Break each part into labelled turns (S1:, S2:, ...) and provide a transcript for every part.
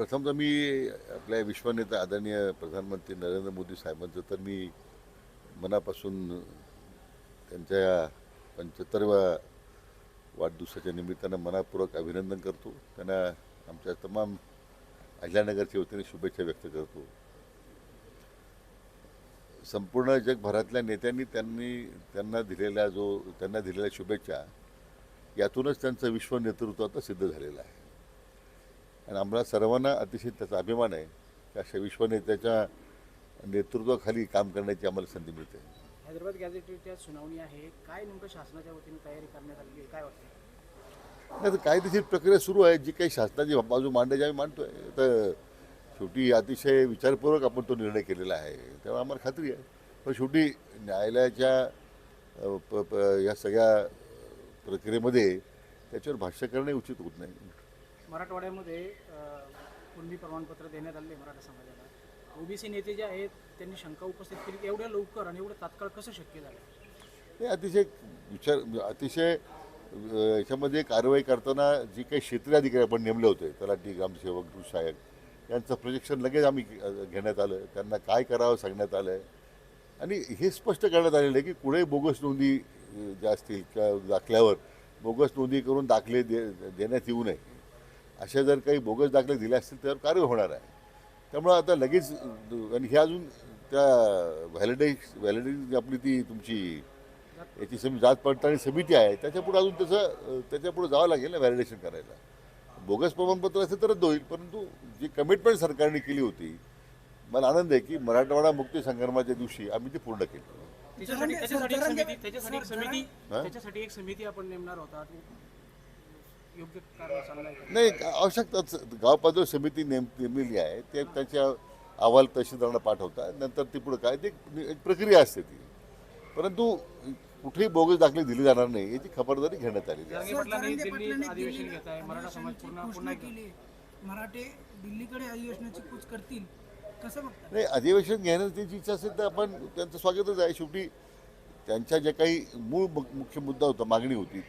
S1: प्रथमतः मी आपल्या विश्वनेता आदरणीय प्रधानमंत्री नरेंद्र मोदी साहेबांचं तर मी मनापासून त्यांच्या पंच्याहत्तरव्या वाढदिवसाच्या निमित्तानं मनापूर्वक अभिनंदन करतो. त्यांना आमच्या तमाम अहिल्यानगरच्या वतीने शुभेच्छा व्यक्त करतो. संपूर्ण जगभरातल्या नेत्यांनी त्यांनी त्यांना दिलेला जो त्यांना दिलेल्या शुभेच्छा यातूनच त्यांचं विश्व नेतृत्व आता सिद्ध झालेलं आहे. आणि आम्हाला सर्वांना अतिशय त्याचा अभिमान आहे की अशा विश्वनेत्याच्या नेतृत्वाखाली काम करण्याची आम्हाला संधी मिळते.
S2: हैदराबाद गॅझेटेच्या सुनावणी आहे. काय नेमकं शासनाच्या वतीने तयारी करण्यात आली काय वाटतं
S1: नाही तर कायदेशीर प्रक्रिया सुरू आहे. जी काही शासनाची बाजू मांडायची आम्ही मांडतोय. तर शेवटी अतिशय विचारपूर्वक आपण तो निर्णय केलेला आहे. तेव्हा आम्हाला खात्री आहे. पण शेवटी न्यायालयाच्या या सगळ्या प्रक्रियेमध्ये त्याच्यावर भाष्य करणे उचित होत नाही.
S2: मराठवाड्यामध्ये कुणबी प्रमाणपत्र देण्यात आले मराठा समाजाला. ओबीसी नेते जे आहेत त्यांनी शंका उपस्थित केली की एवढ्या लवकर आणि एवढं तात्काळ कसं शक्य झालं?
S1: हे अतिशय विचार अतिशय याच्यामध्ये कारवाई करताना जी काही क्षेत्रीय अधिकारी आपण नेमले होते तलाठी ग्रामसेवक दुसहायक यांचं प्रोजेक्शन लगेच आम्ही घेण्यात आलं. त्यांना काय करावं सांगण्यात आलं आहे आणि हे स्पष्ट करण्यात आलेलं आहे की कुठे बोगस नोंदी ज्या असतील किंवा दाखल्यावर बोगस नोंदी करून दाखले दे देण्यात येऊ नये. अशा जर काही बोगस दाखले दिले असतील त्यावर कारवाई होणार आहे त्यामुळं आता लगेच आणि हे अजून त्या व्हॅलिडे व्हॅलिडिटी आपली ती तुमची याची समी जात पडताळणी समिती आहे त्याच्यापुढे अजून त्याचं त्याच्यापुढे जावं लागेल ना व्हॅलिडेशन करायला बोगस प्रमाणपत्र असेल तर रद्द होईल परंतु जी कमिटमेंट सरकारने केली होती मला आनंद आहे की मराठवाडा मुक्ती संग्रामाच्या दिवशी आम्ही ती पूर्ण केली
S2: त्याच्यासाठी त्याच्यासाठी एक समिती
S1: हा?
S2: आपण नेमणार होता योग्य कारण चाललाय का?
S1: नाही आवश्यकताच गाव पातळी समिती नेम नेमलेली आहे. ते त्याच्या अहवाल तहसीलदारांना पाठवतात. नंतर ती पुढे काय ते एक प्रक्रिया असते ती. परंतु कुठेही बोगस दाखले दिले जाणार नाही याची खबरदारी घेण्यात आलेली आहे.
S2: जरांगे पाटलांनी दिल्लीत अधिवेशन घेत आहे मराठा समाज पूर्ण पुन्हा एकदा-
S3: केली मराठे दिल्लीकडे अधिवेशनाची कूच करतील कसं बघता?
S1: नाही अधिवेशन घेण्याची त्यांची इच्छा असेल तर आपण त्यांचं स्वागतच आहे. शेवटी त्यांच्या जे काही मूळ मु- मुख्य मुद्दा होता मागणी होती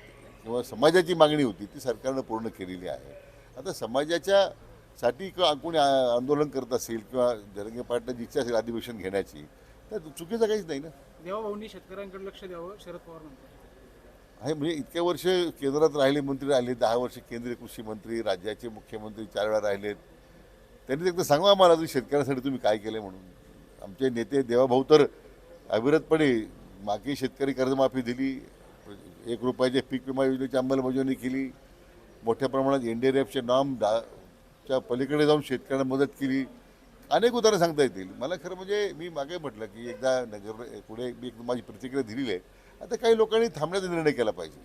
S1: किंवा समाजाची मागणी होती ती सरकारनं पूर्ण केलेली आहे. आता समाजाच्या साठी किंवा कोणी आंदोलन करत असेल किंवा जरंगे पाटलांची इच्छा असेल अधिवेशन घेण्याची तर चुकीचं काहीच नाही ना.
S2: देवाभाऊंनी शेतकऱ्यांकडे लक्ष द्यावं शरद पवार म्हणतात.
S1: आहे म्हणजे इतक्या वर्ष केंद्रात राहिले मंत्री राहिले दहा वर्ष केंद्रीय कृषी मंत्री राज्याचे मुख्यमंत्री चार वेळा राहिलेत. त्यांनी एकदा सांगा आम्हाला तुम्ही शेतकऱ्यांसाठी तुम्ही काय केलं म्हणून. आमचे नेते देवाभाऊ तर अविरतपणे मागे शेतकरी कर्जमाफी दिली एक रुपयाच्या पीक विमा योजनेची अंमलबजावणी केली मोठ्या प्रमाणात एन डी आर एफचे नाम दा च्या पलीकडे जाऊन शेतकऱ्यांना मदत केली. अनेक उदाहरणं सांगता येतील. मला खरं म्हणजे मी मागे म्हटलं की एकदा नगर पुढे मी एक माझी प्रतिक्रिया दिलेली आहे. आता काही लोकांनी थांबण्याचा निर्णय केला पाहिजे.